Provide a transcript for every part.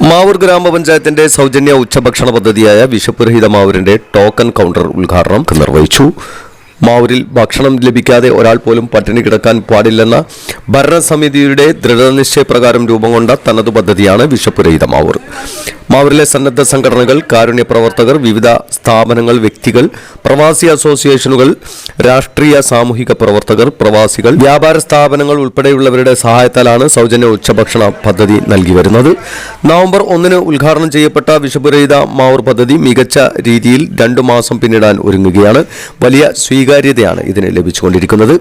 മാവൂർ ഗ്രാമപഞ്ചായത്തിന്റെ സൗജന്യ ഉച്ചഭക്ഷണ പദ്ധതിയായ വിശപ്പുരഹിത മാവൂരിന്റെ ടോക്കൺ കൗണ്ടർ ഉദ്ഘാടനം നിർവഹിച്ചു. മാവൂരിൽ ഭക്ഷണം ലഭിക്കാതെ ഒരാൾ പോലും പട്ടിണി കിടക്കാൻ പാടില്ലെന്ന ഭരണസമിതിയുടെ ദൃഢനിശ്ചയപ്രകാരം രൂപം കൊണ്ട തനതു പദ്ധതിയാണ് വിഷപുരഹിത മാവൂർ. മാവൂരിലെ സന്നദ്ധ സംഘടനകൾ കാരുണ്യ പ്രവർത്തകർ വിവിധ സ്ഥാപനങ്ങൾ വ്യക്തികൾ പ്രവാസി അസോസിയേഷനുകൾ രാഷ്ട്രീയ സാമൂഹിക പ്രവർത്തകർ പ്രവാസികൾ വ്യാപാര സ്ഥാപനങ്ങൾ ഉൾപ്പെടെയുള്ളവരുടെ സഹായത്താലാണ് സൗജന്യ ഉച്ചഭക്ഷണ പദ്ധതി നൽകി വരുന്നത്. നവംബർ ഒന്നിന് ഉദ്ഘാടനം ചെയ്യപ്പെട്ട വിഷപുരഹിത മാവൂർ പദ്ധതി മികച്ച രീതിയിൽ രണ്ടു മാസം പിന്നിടാൻ ഒരുങ്ങുകയാണ്. വലിയ സ്വീകാര്യതയാണ് ഇതിന് ലഭിച്ചുകൊണ്ടിരിക്കുന്നത്.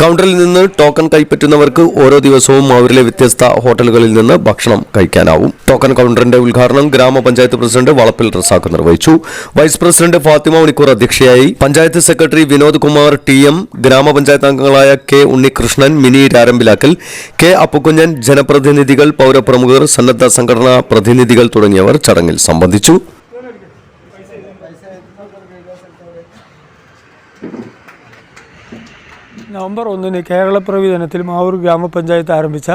കൗണ്ടറിൽ നിന്ന് ടോക്കൺ കൈപ്പറ്റുന്നവർക്ക് ഓരോ ദിവസവും അവരിലെ വ്യത്യസ്ത ഹോട്ടലുകളിൽ നിന്ന് ഭക്ഷണം കഴിക്കാനാവും. ടോക്കൺ കൗണ്ടറിന്റെ ഉദ്ഘാടനം ഗ്രാമപഞ്ചായത്ത് പ്രസിഡന്റ് വളപ്പിൽ റസാഖ് നിർവഹിച്ചു. വൈസ് പ്രസിഡന്റ് ഫാത്തിമ മണിക്കൂർ അധ്യക്ഷയായി. Panchayat secretary Vinod Kumar T M ഗ്രാമപഞ്ചായത്ത് അംഗങ്ങളായ കെ ഉണ്ണികൃഷ്ണൻ മിനി രാരമ്പിലാക്കൽ കെ അപ്പുക്കുഞ്ഞൻ ജനപ്രതിനിധികൾ പൗരപ്രമുഖർ സന്നദ്ധ സംഘടനാ പ്രതിനിധികൾ തുടങ്ങിയവർ ചടങ്ങിൽ സംബന്ധിച്ചു. നവംബർ ഒന്നിന് കേരളപ്പിറവി ദിനത്തിൽ മാവൂർ ഗ്രാമപഞ്ചായത്ത് ആരംഭിച്ച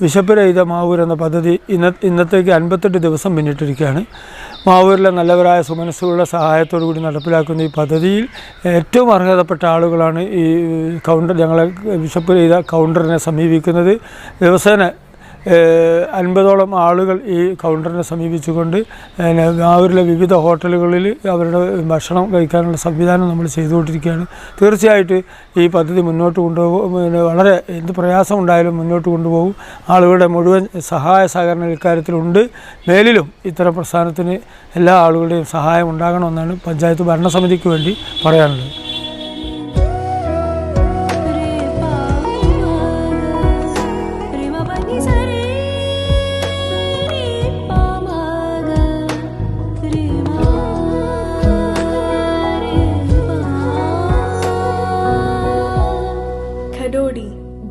വിശപ്പുരഹിത മാവൂർ എന്ന പദ്ധതി ഇന്ന ഇന്നത്തേക്ക് അൻപത്തെട്ട് ദിവസം പിന്നിട്ടിരിക്കുകയാണ് മാവൂരിലെ നല്ലവരായ സുമനസ്സുകളുടെ സഹായത്തോടു കൂടി നടപ്പിലാക്കുന്ന ഈ പദ്ധതിയിൽ ഏറ്റവും അർഹതപ്പെട്ട ആളുകളാണ് ഈ കൗണ്ടർ ഞങ്ങളെ വിശപ്പുരഹിത കൗണ്ടറിനെ സമീപിക്കുന്നത്. ദിവസേന അൻപതോളം ആളുകൾ ഈ കൗണ്ടറിനെ സമീപിച്ചുകൊണ്ട് അവരിലെ വിവിധ ഹോട്ടലുകളിൽ അവരുടെ ഭക്ഷണം കഴിക്കാനുള്ള സംവിധാനം നമ്മൾ ചെയ്തുകൊണ്ടിരിക്കുകയാണ്. തീർച്ചയായിട്ട് ഈ പദ്ധതി മുന്നോട്ട് കൊണ്ടുപോകും. വളരെ എന്ത് പ്രയാസം ഉണ്ടായാലും മുന്നോട്ട് കൊണ്ടുപോകും. ആളുകളുടെ മുഴുവൻ സഹായ സഹകരണ ഇക്കാര്യത്തിലുണ്ട്. മേലിലും ഇത്തരം പ്രസ്ഥാനത്തിന് എല്ലാ ആളുകളുടെയും സഹായം ഉണ്ടാകണമെന്നാണ് പഞ്ചായത്ത് ഭരണസമിതിക്ക് വേണ്ടി പറയാനുള്ളത്.